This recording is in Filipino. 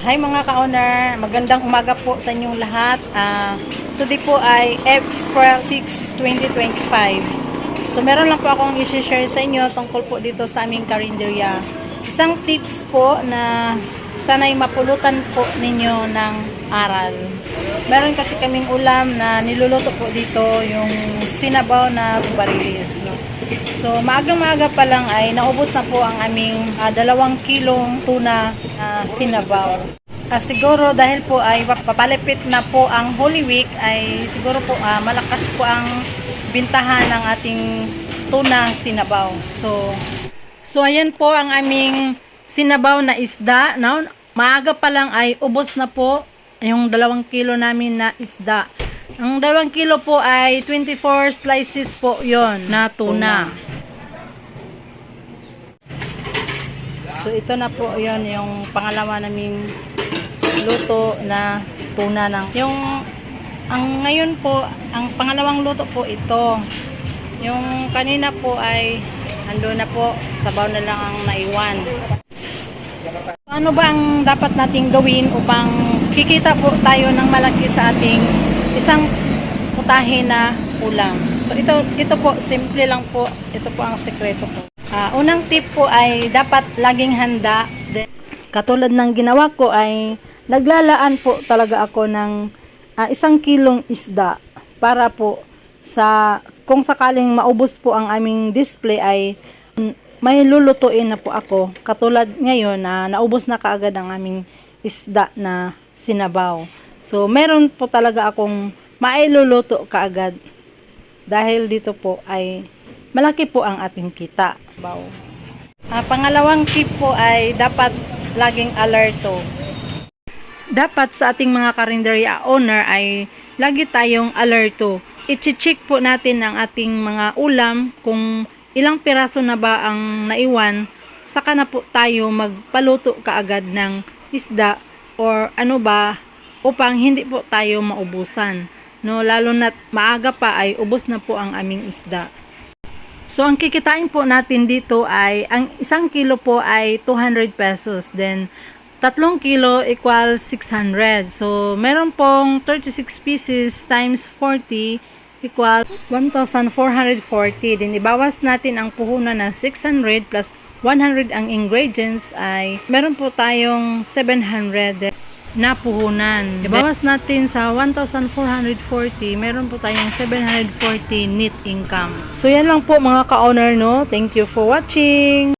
Hi mga ka-owner, magandang umaga po sa inyong lahat. Ah, today po ay April 6, 2025. So meron lang po akong i-share sa inyo tungkol po dito sa aming karinderya. Isang tips po na sana'y mapulutan po ninyo ng aral. Meron kasi kaming ulam na niluluto po dito yung sinabaw na barilis. No? So, maagang-maaga pa lang ay naubos na po ang aming ah, dalawang kilong tuna na sinabaw. Ah, siguro dahil po ay papalipit na po ang Holy Week ay siguro po ah, malakas po ang bintahan ng ating tuna sinabaw. So, so ayan po ang aming sinabaw na isda. No? Maaga pa lang ay ubos na po yung dalawang kilo namin na isda. Ang dalawang kilo po ay 24 slices po yon na tuna. So ito na po yon yung pangalawa naming luto na tuna ng yung ang ngayon po ang pangalawang luto po ito yung kanina po ay ando na po sabaw na lang ang naiwan ano ba ang dapat nating gawin upang kikita po tayo ng malaki sa ating isang putahe na ulam? So ito ito po simple lang po. Ito po ang sekreto ko. Ah, unang tip po ay dapat laging handa. Katulad ng ginawa ko ay naglalaan po talaga ako ng ah, isang kilong isda para po sa kung sakaling maubos po ang aming display ay may lulutuin na po ako. Katulad ngayon na naubos na kaagad ang aming isda na sinabaw. So meron po talaga akong mailuluto kaagad. Dahil dito po ay malaki po ang ating kita. Baw. Ah, pangalawang tip po ay dapat laging alerto. Dapat sa ating mga karinderya owner ay lagi tayong alerto. I-check po natin ang ating mga ulam kung ilang piraso na ba ang naiwan saka na po tayo magpaluto kaagad ng isda or ano ba upang hindi po tayo maubusan. No, lalo na maaga pa ay ubos na po ang aming isda. So, ang kikitain po natin dito ay, ang isang kilo po ay 200 pesos. Then, tatlong kilo equals 600. So, meron pong 36 pieces times 40 equal 1,440. Then, ibawas natin ang puhunan na 600 plus 100 ang ingredients ay meron po tayong 700 na puhunan. Ibawas natin sa 1,440, meron po tayong 740 net income. So, yan lang po mga ka-owner, no? Thank you for watching!